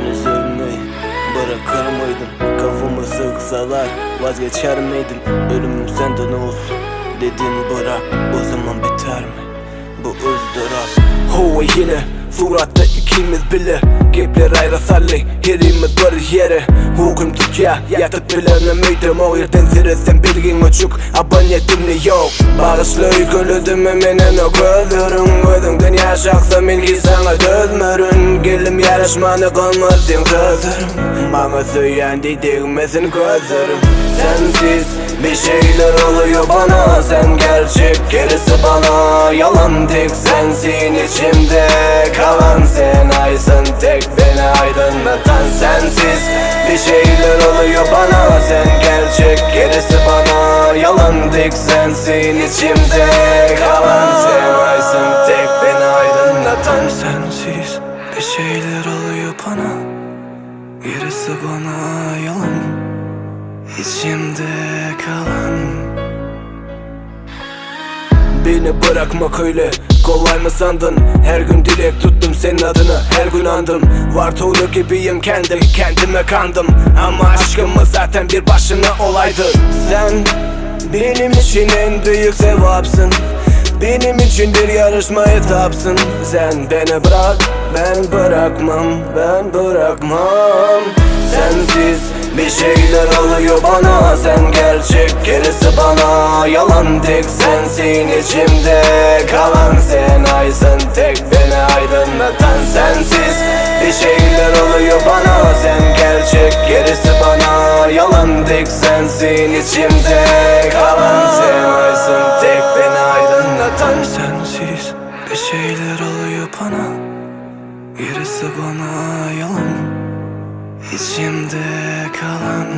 Beni sevmeyi bırakır mıydım? Kafamı sıksalar vazgeçer miydim? Ölümüm senden olsun? Dedin bırak O zaman biter mi? Bu ızdırap. Hova yine suratta ikimiz bile. Gepler ayrı sallay herimiz bir yere. Hukum tutya yatıp bilememeydim O yerden ziresen bilgin uçuk abonetimli yok? Bağışlı gülüdüm eminen o gözlerim Gözümden yaşaksam ilgi sana dözmürün yarışmanı kalmasın sözlerim Bana söyleyen değmesin gözlerim. Sensiz bir şeyler oluyor bana. Sen gerçek gerisi bana. Yalan tek sensin içimde. Kalan sen aysın Tek beni aydınlatan sensiz Bir şeyler oluyor bana. Sen gerçek gerisi bana. Yalan tek sensin içimde. Kalan sen aysın Tek beni aydınlatan sensiz Bir şeyler oluyor bana. Gerisi bana yalan. İçimde kalan. Beni bırakmak öyle kolay mı sandın? Her gün dilek tuttum senin adını her gün andım. Var tuğlu gibiyim kendi kendime kandım. Ama aşkımız zaten bir başına olaydı. Sen benim için en büyük sevapsın benim için bir yarışma etapsın Sen beni bırak ben bırakmam ben bırakmam. Sensiz bir şeyler oluyor bana. Sen gerçek gerisi bana. Yalan tek sensin içimde. Kalan sen aysın Tek beni aydınlatan sensiz. Bir şeyler oluyor bana. Sen gerçek gerisi bana. Yalan tek sensin içimde şeyler oluyor bana. Gerisi bana yalan. İçimde kalan